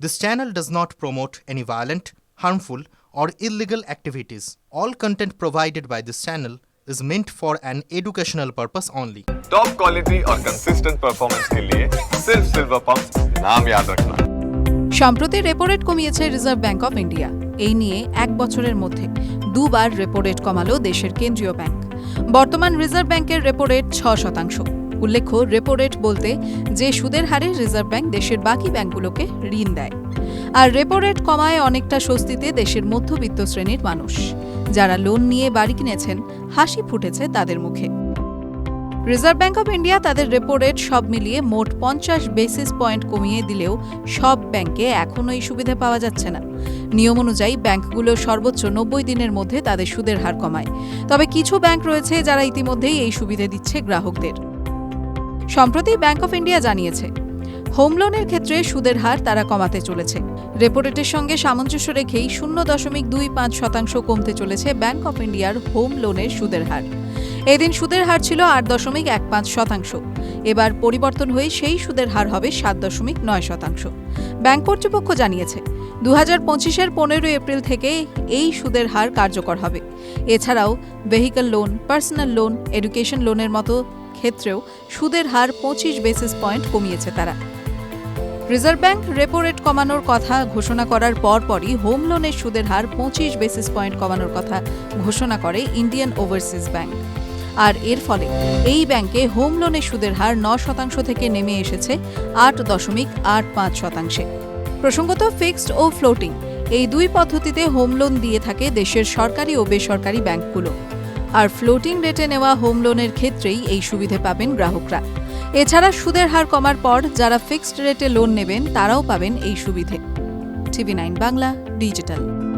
This channel does not promote any violent, harmful, or illegal activities. All content provided by this channel is meant for an educational purpose only. Top quality और consistent performance के लिए सिर्फ silver pump नाम याद रखना সম্প্রতি repo rate কমিয়েছে reserve bank of India এই নিয়ে এক বছরের মধ্যে দুবার রেপো রেট কমালো দেশের কেন্দ্রীয় ব্যাংক বর্তমান রিজার্ভ ব্যাংকের রেপো রেট ছ শতাংশ উল্লেখ্য রেপো রেট বলতে যে সুদের হারে রিজার্ভ ব্যাংক দেশের বাকি ব্যাংকগুলোকে ঋণ দেয়। আর রেপো রেট কমায় অনেকটা স্বস্তিতে দেশের মধ্যবিত্ত শ্রেণির মানুষ। যারা লোন নিয়ে বাড়ি কিনেছেন, হাসি ফুটেছে তাদের মুখে। রিজার্ভ ব্যাংক অফ ইন্ডিয়া তাদের রেপো রেট সব মিলিয়ে মোট পঞ্চাশ বেসিস পয়েন্ট কমিয়ে দিলেও সব ব্যাংকে এখনও এই সুবিধা পাওয়া যাচ্ছে না। নিয়ম অনুযায়ী ব্যাংকগুলো সর্বোচ্চ নব্বই দিনের মধ্যে তাদের সুদের হার কমায়। তবে কিছু ব্যাংক রয়েছে যারা ইতিমধ্যেই এই সুবিধা দিচ্ছে গ্রাহকদের। সম্প্রতি ব্যাংক অফ ইন্ডিয়া জানিয়েছে হোম লোনের ক্ষেত্রে সুদের হার তারা কমাতে চলেছে। রেপো রেটের সঙ্গে সামঞ্জস্য রেখেই শূন্য দশমিক দুই পাঁচ শতাংশ কমতে চলেছে ব্যাংক অফ ইন্ডিয়ার হোম লোনের সুদের হার। এদিন সুদের হার ছিল আট দশমিক এক পাঁচ শতাংশ। এবার পরিবর্তন হয়ে সেই সুদের হার হবে সাত দশমিক নয় শতাংশ। ব্যাংক কর্তৃপক্ষ জানিয়েছে দু হাজার পঁচিশের পনেরোই এপ্রিল থেকে এই সুদের হার কার্যকর হবে। এছাড়াও vehicle loan personal loan education লোনের মতো ক্ষেত্রেও সুদের হার পঁচিশ বেসিস পয়েন্ট কমিয়েছে তারা। রিজার্ভ ব্যাংক রেপো রেট কমানোর কথা ঘোষণা করার পরপরই হোম লোনের সুদের হার পঁচিশ বেসিস পয়েন্ট কমানোর কথা ঘোষণা করে ইন্ডিয়ান ওভারসিজ ব্যাংক আর এর ফলে এই ব্যাংকে হোম লোনের সুদের হার ন শতাংশ থেকে নেমে এসেছে আট দশমিক আট পাঁচ শতাংশে। প্রসঙ্গত ফিক্সড ও ফ্লোটিং এই দুই পদ্ধতিতে হোম লোন দিয়ে থাকে দেশের সরকারি ও বেসরকারি ব্যাংকগুলো। আর ফ্লোটিং রেটে নেওয়া হোম লোনের ক্ষেত্রেই এই সুবিধে পাবেন গ্রাহকরা। এছাড়া সুদের হার কমার পর যারা ফিক্সড রেটে লোন নেবেন, তারাও পাবেন এই সুবিধে। TV nine Bangla digital